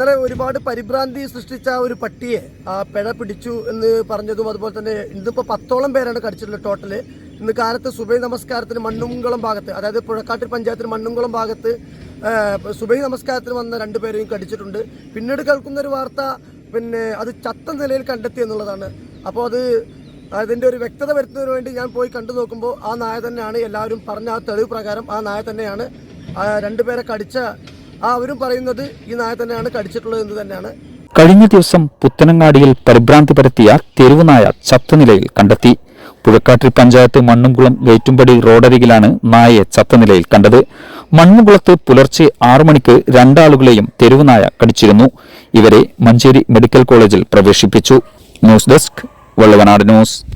ഇന്നലെ ഒരുപാട് പരിഭ്രാന്തി സൃഷ്ടിച്ച ഒരു പട്ടിയെ ആ പിഴ പിടിച്ചു എന്ന് പറഞ്ഞതും അതുപോലെ തന്നെ ഇന്നിപ്പോൾ പത്തോളം പേരാണ് കടിച്ചിട്ടുള്ളത് ടോട്ടൽ ഇന്ന് കാലത്ത് സുബൈ നമസ്കാരത്തിന് മണ്ണുംകുളം ഭാഗത്ത് അതായത് പുഴക്കാട്ടിൽ പഞ്ചായത്തിന് മണ്ണുംകുളം ഭാഗത്ത് സുബൈ നമസ്കാരത്തിന് വന്ന രണ്ടുപേരെയും കടിച്ചിട്ടുണ്ട്. പിന്നീട് കേൾക്കുന്ന ഒരു വാർത്ത പിന്നെ അത് ചത്ത നിലയിൽ കണ്ടെത്തി എന്നുള്ളതാണ്. അപ്പോൾ അത് അതിന്റെ ഒരു വ്യക്തത വരുത്തുന്നതിന് വേണ്ടി ഞാൻ പോയി കണ്ടു നോക്കുമ്പോൾ ആ നായ തന്നെയാണ് എല്ലാവരും പറഞ്ഞ ആ തെളിവ് പ്രകാരം ആ നായ തന്നെയാണ് രണ്ടുപേരെ കടിച്ച അവരും പറയുന്നത് ഈ നായ തന്നെയാണ് കടിച്ചിട്ടുള്ളത് എന്ന് തന്നെയാണ്. കഴിഞ്ഞ ദിവസം പുത്തനങ്ങാടിയിൽ പരിഭ്രാന്തി പരത്തിയ തെരുവുനായ ചത്ത നിലയിൽ കണ്ടെത്തി. പുഴക്കാട്ടിൽ പഞ്ചായത്ത് മണ്ണുംകുളം വേറ്റുംപടി റോഡരികിലാണ് നായയെ ചത്ത നിലയിൽ കണ്ടത്. മണ്ണുംകുളത്ത് പുലർച്ചെ ആറു മണിക്ക് രണ്ടാളുകളെയും തെരുവുനായ കടിച്ചിരുന്നു. ഇവരെ മഞ്ചേരി മെഡിക്കൽ കോളേജിൽ പ്രവേശിപ്പിച്ചു. News desk Valluvanad news.